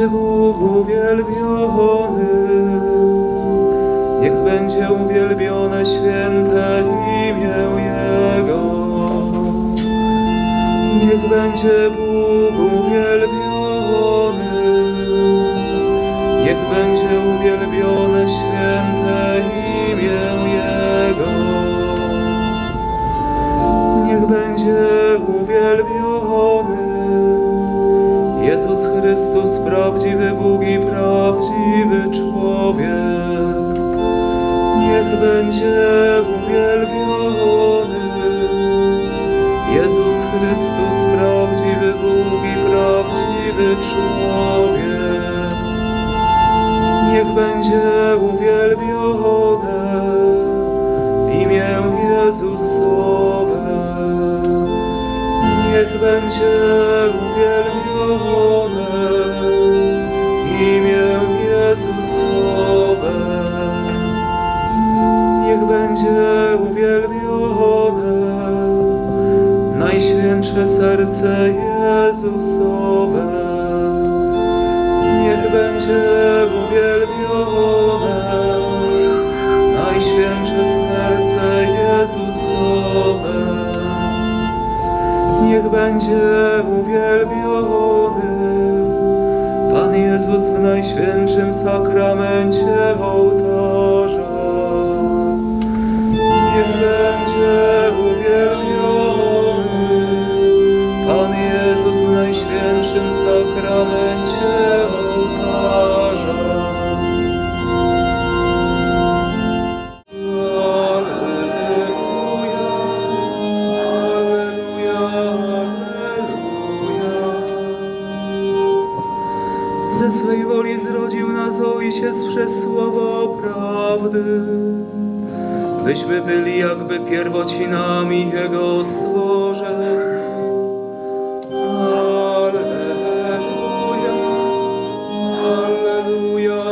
będzie Bóg uwielbiony. Niech będzie uwielbione święte imię Jego. Niech będzie Bóg uwielbiony. Niech będzie uwielbione święte imię Jego. Niech będzie Chrystus, prawdziwy Bóg i prawdziwy człowiek. Niech będzie uwielbiony Jezus Chrystus, prawdziwy Bóg i prawdziwy człowiek. Niech będzie uwielbione imię Jezusowe. Niech będzie uwielbione Niech będzie uwielbione Najświętsze serce Jezusowe. Niech będzie uwielbione Najświętsze serce Jezusowe. Niech będzie uwielbiony Pan Jezus w Najświętszym Sakramencie ołtarza. Niech będzie uwielbiony Pan Jezus w Najświętszym Sakramencie byli jakby pierwocinami Jego stworzeń. Alleluja, Alleluja,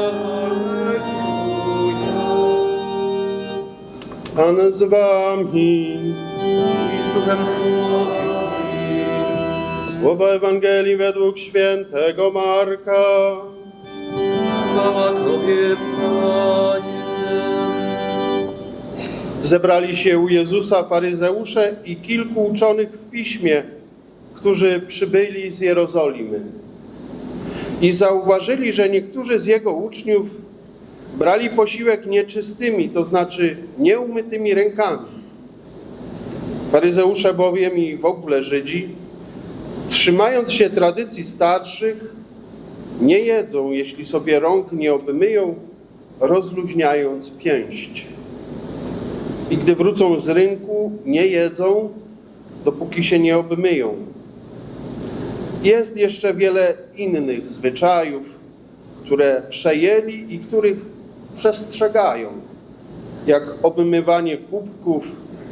Alleluja. Pan z wami. I słuchem. Słowa Ewangelii według świętego Marka. Chwała Tobie, Panie. Zebrali się u Jezusa faryzeusze i kilku uczonych w piśmie, którzy przybyli z Jerozolimy. I zauważyli, że niektórzy z jego uczniów brali posiłek nieczystymi, to znaczy nieumytymi rękami. Faryzeusze bowiem i w ogóle Żydzi, trzymając się tradycji starszych, nie jedzą, jeśli sobie rąk nie obmyją, rozluźniając pięść. I gdy wrócą z rynku, nie jedzą, dopóki się nie obmyją. Jest jeszcze wiele innych zwyczajów, które przejęli i których przestrzegają, jak obmywanie kubków,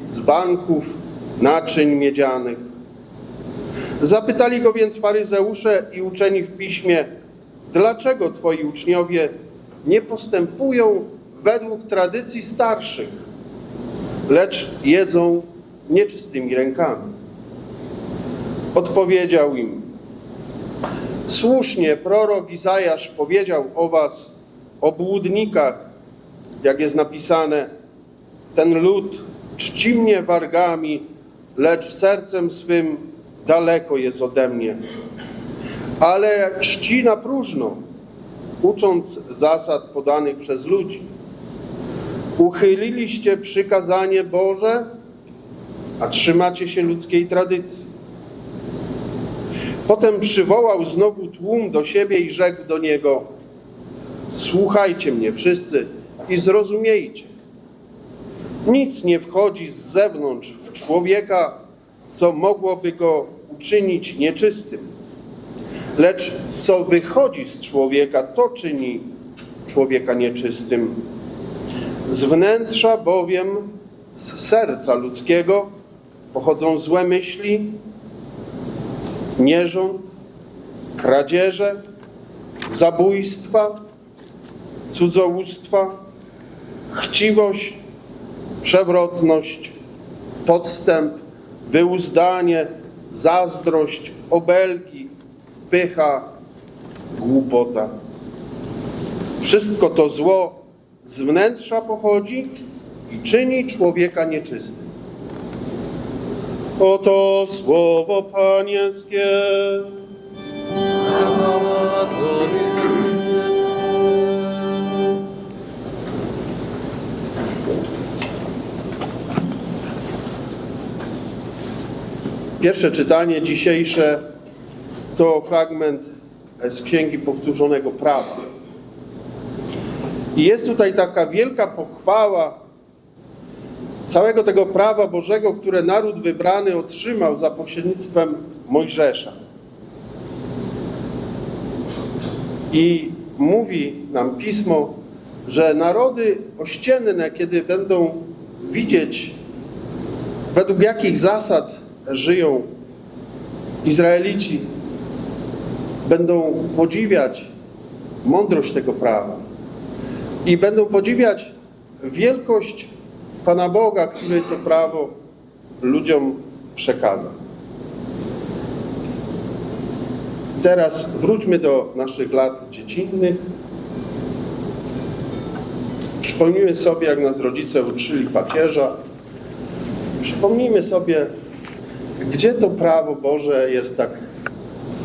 dzbanków, naczyń miedzianych. Zapytali go więc faryzeusze i uczeni w piśmie, dlaczego twoi uczniowie nie postępują według tradycji starszych, lecz jedzą nieczystymi rękami? Odpowiedział im, słusznie prorok Izajasz powiedział o was, o błudnikach, jak jest napisane, ten lud czci mnie wargami, lecz sercem swym daleko jest ode mnie. Ale czci na próżno, ucząc zasad podanych przez ludzi. Uchyliliście przykazanie Boże, a trzymacie się ludzkiej tradycji. Potem przywołał znowu tłum do siebie i rzekł do niego: Słuchajcie mnie wszyscy i zrozumiejcie. Nic nie wchodzi z zewnątrz w człowieka, co mogłoby go uczynić nieczystym. Lecz co wychodzi z człowieka, to czyni człowieka nieczystym. Z wnętrza bowiem, z serca ludzkiego, pochodzą złe myśli, nierząd, kradzieże, zabójstwa, cudzołóstwa, chciwość, przewrotność, podstęp, wyuzdanie, zazdrość, obelgi, pycha, głupota. Wszystko to zło z wnętrza pochodzi i czyni człowieka nieczystym. Oto słowo Panieńskie. Pierwsze czytanie dzisiejsze to fragment z Księgi Powtórzonego Prawa. I jest tutaj taka wielka pochwała całego tego prawa Bożego, które naród wybrany otrzymał za pośrednictwem Mojżesza. I mówi nam pismo, że narody ościenne, kiedy będą widzieć, według jakich zasad żyją Izraelici, będą podziwiać mądrość tego prawa i będą podziwiać wielkość Pana Boga, który to prawo ludziom przekazał. Teraz wróćmy do naszych lat dziecinnych. Przypomnijmy sobie, jak nas rodzice uczyli pacierza. Przypomnijmy sobie, gdzie to prawo Boże jest tak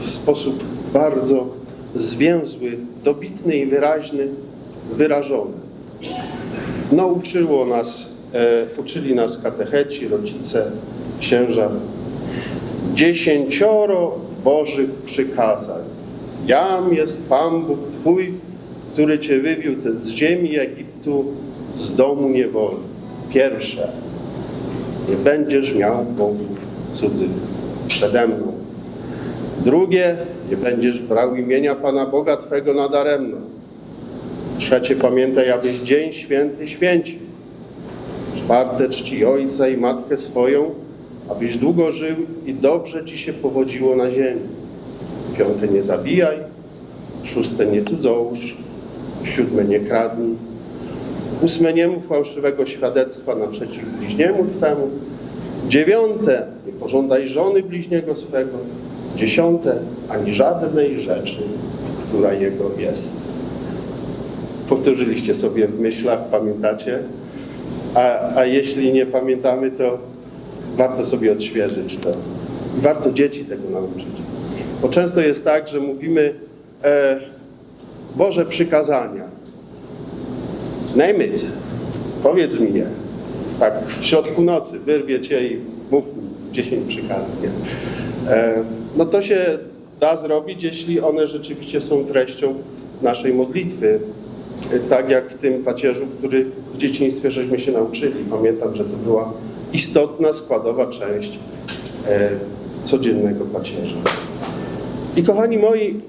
w sposób bardzo zwięzły, dobitny i wyraźny, wyrażony. Nauczyło nas, e, uczyli nas katecheci, rodzice, księża. Dziesięcioro Bożych przykazań. Jam jest Pan Bóg Twój, który Cię wywiódł z ziemi Egiptu, z domu niewoli. Pierwsze. Nie będziesz miał bogów cudzych przede mną. Drugie, nie będziesz brał imienia Pana Boga Twego nadaremno. Trzecie, pamiętaj, abyś dzień święty święcił. Czwarte, czci ojca i matkę swoją, abyś długo żył i dobrze ci się powodziło na ziemi. Piąte, nie zabijaj. Szóste, nie cudzołóż. Siódme, nie kradnij. Ósme, nie mów fałszywego świadectwa naprzeciw bliźniemu Twemu. Dziewiąte, nie pożądaj żony bliźniego swego. Dziesiąte, ani żadnej rzeczy, która jego jest. Powtórzyliście sobie w myślach, pamiętacie? A, a jeśli nie pamiętamy, to warto sobie odświeżyć to. Warto dzieci tego nauczyć. Bo często jest tak, że mówimy e, Boże przykazania. Name it. Powiedz mi je. Tak w środku nocy wyrwie cię i mów mi 10 przykazań. E, no to się da zrobić, jeśli one rzeczywiście są treścią naszej modlitwy. Tak jak w tym pacierzu, który w dzieciństwie żeśmy się nauczyli. Pamiętam, że to była istotna, składowa część e, codziennego pacierza. I kochani moi,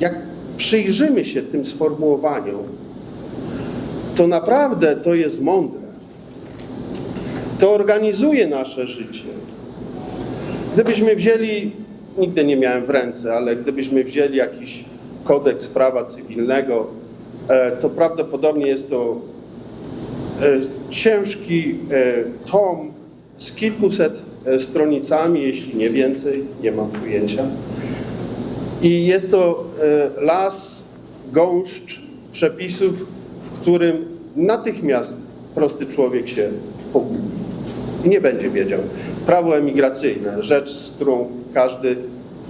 jak przyjrzymy się tym sformułowaniom, to naprawdę to jest mądre. To organizuje nasze życie. Gdybyśmy wzięli, nigdy nie miałem w ręce, ale gdybyśmy wzięli jakiś kodeks prawa cywilnego, to prawdopodobnie jest to e, ciężki e, tom z kilkuset e, stronicami, jeśli nie więcej, nie mam pojęcia. I jest to e, las, gąszcz przepisów, w którym natychmiast prosty człowiek się pogubi i nie będzie wiedział. Prawo emigracyjne, rzecz, z którą każdy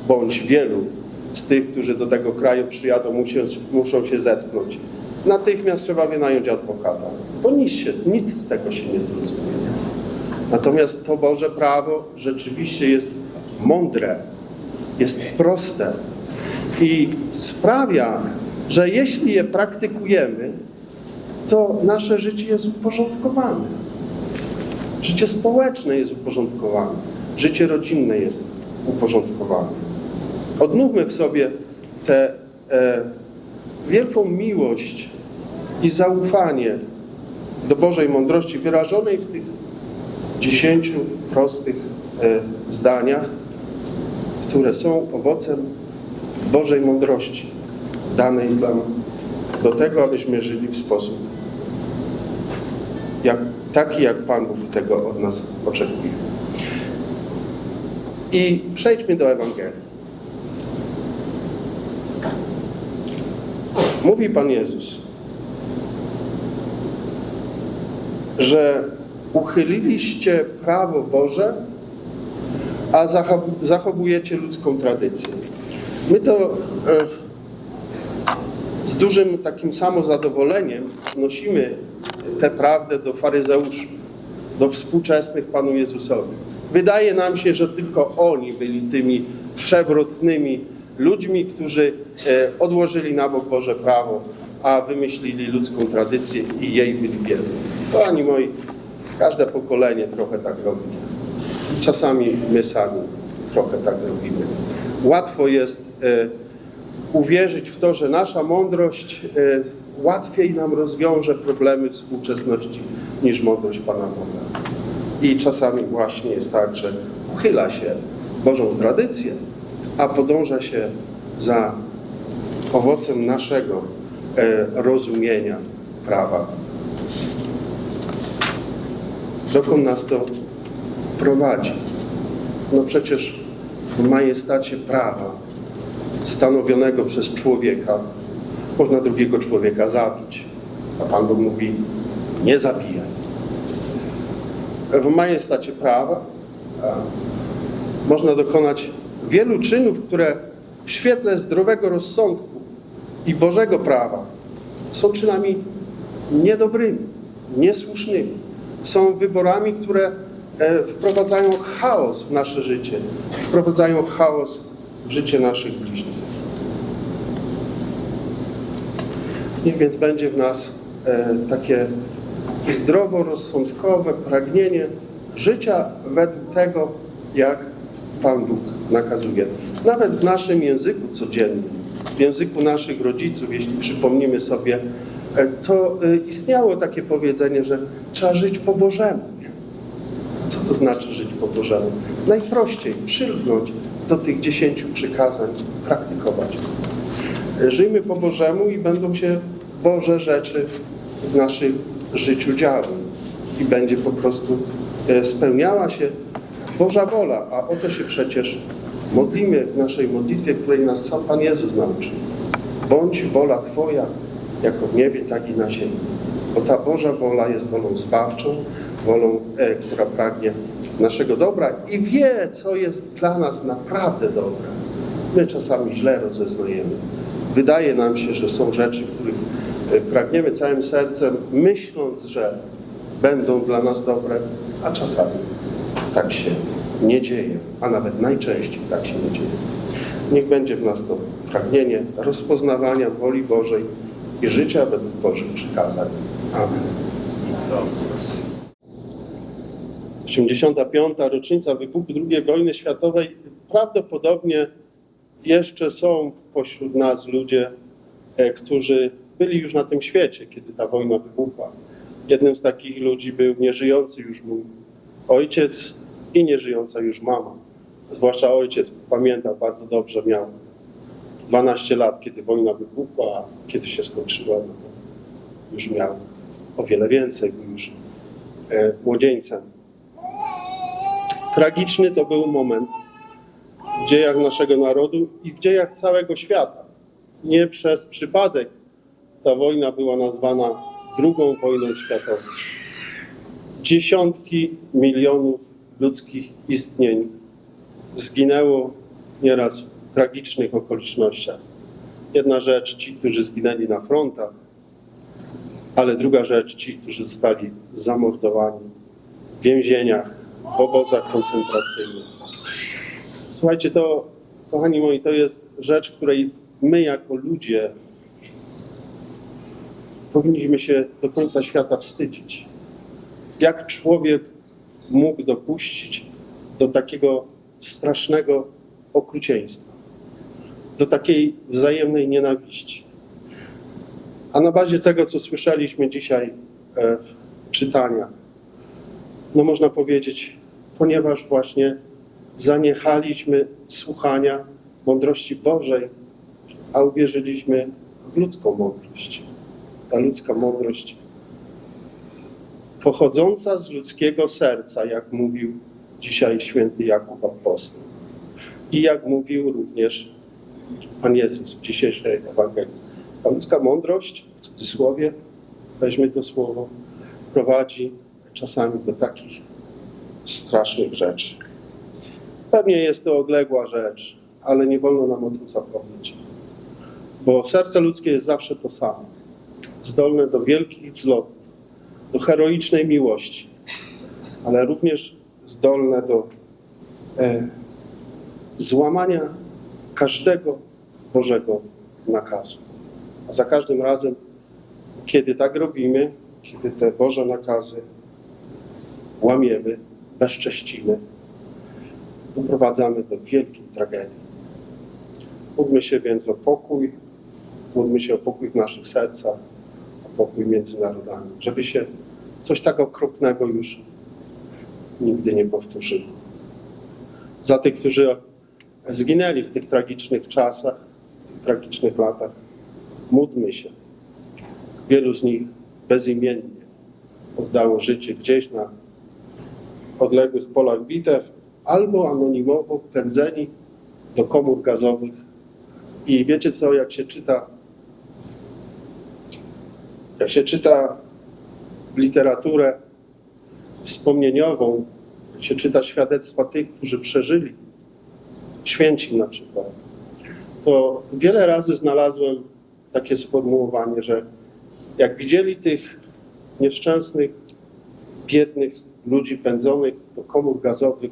bądź wielu z tych, którzy do tego kraju przyjadą, muszą, muszą się zetknąć. Natychmiast trzeba wynająć adwokata, bo nic, się, nic z tego się nie zrozumie. Natomiast to Boże prawo rzeczywiście jest mądre, jest proste i sprawia, że jeśli je praktykujemy, to nasze życie jest uporządkowane. Życie społeczne jest uporządkowane. Życie rodzinne jest uporządkowane. Odnówmy w sobie tę e, wielką miłość i zaufanie do Bożej mądrości wyrażonej w tych dziesięciu prostych e, zdaniach, które są owocem Bożej mądrości, danej nam do tego, abyśmy żyli w sposób jak, taki, jak Pan Bóg tego od nas oczekuje. I przejdźmy do Ewangelii. Mówi Pan Jezus, że uchyliliście prawo Boże, a zachow- zachowujecie ludzką tradycję. My to e, z dużym takim samozadowoleniem nosimy tę prawdę do faryzeuszów, do współczesnych Panu Jezusowi. Wydaje nam się, że tylko oni byli tymi przewrotnymi ludźmi, którzy e, odłożyli na bok Boże prawo, a wymyślili ludzką tradycję i jej byli wierni. Kochani moi, każde pokolenie trochę tak robi. Czasami my sami trochę tak robimy. Łatwo jest e, uwierzyć w to, że nasza mądrość e, łatwiej nam rozwiąże problemy współczesności niż mądrość Pana Boga. I czasami właśnie jest tak, że uchyla się Bożą tradycję, a podąża się za owocem naszego e, rozumienia prawa. Dokąd nas to prowadzi? No przecież w majestacie prawa stanowionego przez człowieka można drugiego człowieka zabić. A Pan Bóg mówi, nie zabijaj. W majestacie prawa można dokonać wielu czynów, które w świetle zdrowego rozsądku i Bożego prawa są czynami niedobrymi, niesłusznymi. Są wyborami, które e, wprowadzają chaos w nasze życie, wprowadzają chaos w życie naszych bliźnich. Niech więc będzie w nas e, takie zdroworozsądkowe pragnienie życia według tego, jak Pan Bóg nakazuje. Nawet w naszym języku codziennym, w języku naszych rodziców, jeśli przypomnimy sobie, e, to e, istniało takie powiedzenie, że trzeba żyć po Bożemu. Co to znaczy żyć po Bożemu? Najprościej przylgnąć do tych dziesięciu przykazań, praktykować. Żyjmy po Bożemu i będą się Boże rzeczy w naszym życiu działy. I będzie po prostu e, spełniała się Boża wola, a o to się przecież modlimy w naszej modlitwie, której nas sam Pan Jezus nauczył. Bądź wola Twoja, jako w niebie, tak i na ziemi. Bo ta Boża wola jest wolą zbawczą, wolą, e, która pragnie naszego dobra i wie, co jest dla nas naprawdę dobre. My czasami źle rozeznajemy. Wydaje nam się, że są rzeczy, których e, pragniemy całym sercem, myśląc, że będą dla nas dobre, a czasami tak się nie dzieje, a nawet najczęściej tak się nie dzieje. Niech będzie w nas to pragnienie rozpoznawania woli Bożej i życia według Bożych przykazań. Amen. 85. rocznica wybuchu II wojny światowej. Prawdopodobnie jeszcze są pośród nas ludzie, e, którzy byli już na tym świecie, kiedy ta wojna wybuchła. Jednym z takich ludzi był nieżyjący już mój ojciec i nieżyjąca już mama. Zwłaszcza ojciec, pamiętam bardzo dobrze, miał 12 lat, kiedy wojna wybuchła, a kiedy się skończyła, no to już miał o wiele więcej, był już e, młodzieńcem. Tragiczny to był moment w dziejach naszego narodu i w dziejach całego świata. Nie przez przypadek ta wojna była nazwana drugą wojną światową. Dziesiątki milionów ludzkich istnień zginęło nieraz w tragicznych okolicznościach. Jedna rzecz ci, którzy zginęli na frontach, ale druga rzecz ci, którzy zostali zamordowani w więzieniach, w obozach koncentracyjnych. Słuchajcie, to, kochani moi, to jest rzecz, której my jako ludzie powinniśmy się do końca świata wstydzić. Jak człowiek mógł dopuścić do takiego strasznego okrucieństwa, do takiej wzajemnej nienawiści. A na bazie tego, co słyszeliśmy dzisiaj e, w czytaniach, no można powiedzieć, ponieważ właśnie zaniechaliśmy słuchania mądrości Bożej, a uwierzyliśmy w ludzką mądrość. Ta ludzka mądrość pochodząca z ludzkiego serca, jak mówił dzisiaj święty Jakub Apostoł. I jak mówił również Pan Jezus w dzisiejszej Ewangelii. Ta ludzka mądrość, w cudzysłowie, weźmy to słowo, prowadzi czasami do takich strasznych rzeczy. Pewnie jest to odległa rzecz, ale nie wolno nam o tym zapomnieć. Bo serce ludzkie jest zawsze to samo. Zdolne do wielkich wzlotów, do heroicznej miłości, ale również zdolne do e, złamania każdego Bożego nakazu. A za każdym razem, kiedy tak robimy, kiedy te Boże nakazy łamiemy, bezcześcimy, doprowadzamy do wielkiej tragedii. Módlmy się więc o pokój, módlmy się o pokój w naszych sercach, pokój między narodami, żeby się coś tak okropnego już nigdy nie powtórzyło. Za tych, którzy zginęli w tych tragicznych czasach, w tych tragicznych latach, módlmy się. Wielu z nich bezimiennie oddało życie gdzieś na odległych polach bitew, albo anonimowo pędzeni do komór gazowych. I wiecie co, jak się czyta, jak się czyta literaturę wspomnieniową, jak się czyta świadectwa tych, którzy przeżyli, święci na przykład, to wiele razy znalazłem takie sformułowanie, że jak widzieli tych nieszczęsnych, biednych ludzi pędzonych do komór gazowych,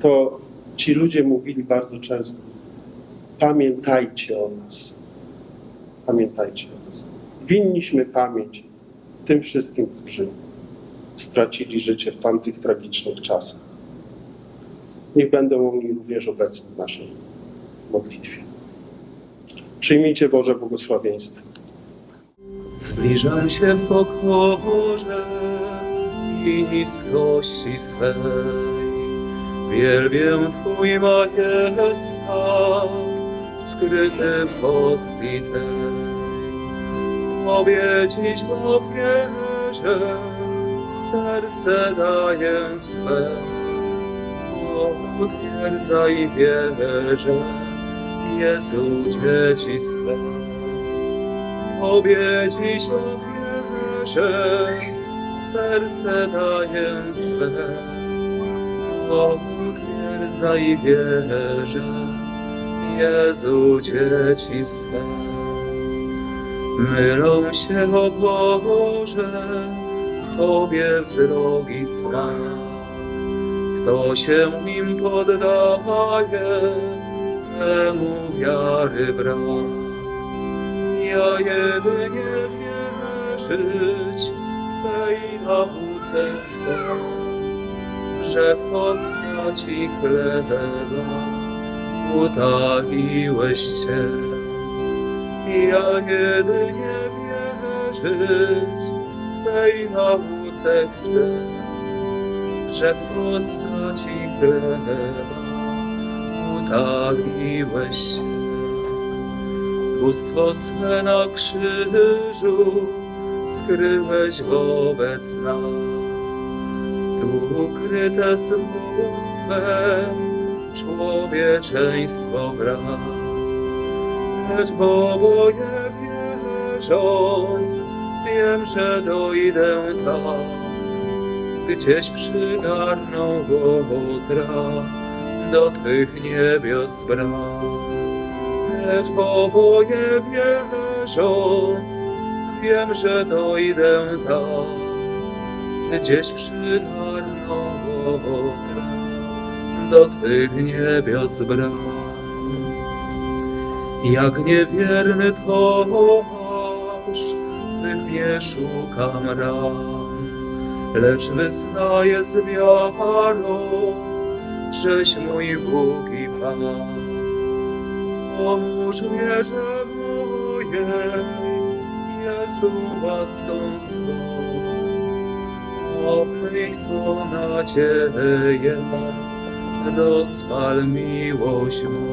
to ci ludzie mówili bardzo często: Pamiętajcie o nas. Pamiętajcie o nas. Winniśmy pamięć tym wszystkim, którzy stracili życie w tamtych tragicznych czasach. Niech będą oni również obecni w naszej modlitwie. Przyjmijcie Boże błogosławieństwo. Zbliżam się w pokorze i niskości swej. Wielbię Twój majestat, skryty w hostii. Tobie dziś powierzę, serce daję swe. Utwierdzaj wierzę, Jezu, dzieci swe. Tobie dziś powierzę, serce daję swe. Utwierdzaj wierzę, Jezu, dzieci swe. Mylą się, o Boże, Tobie wzroki sna. Kto się im poddaje, temu wiary brak. Ja jedynie wierzyć Twej nauce chcę, że w postaci chleba utaiłeś się. Ja jedynie wierzyć Twej nauce chcę, że w postaci chleba utaiłeś się. Bóstwo swe na krzyżu skryłeś wobec nas. Tu ukryte z bóstwem człowieczeństwo wraz. Lecz w oboje wierząc, wiem, że dojdę tam, gdzieś przygarną łotra do Twych niebios bram. Lecz w oboje wierząc, wiem, że dojdę tam, gdzieś przygarną łotra do Twych niebios bram. Jak niewierny Tomasz, Twych nie szukam ram, lecz wyznaję z wiarą, żeś mój Bóg i Pan. Pomóż wierze mojej, Jezu łaską swą. Obmyj swą nadzieję, rozpal miłość mą.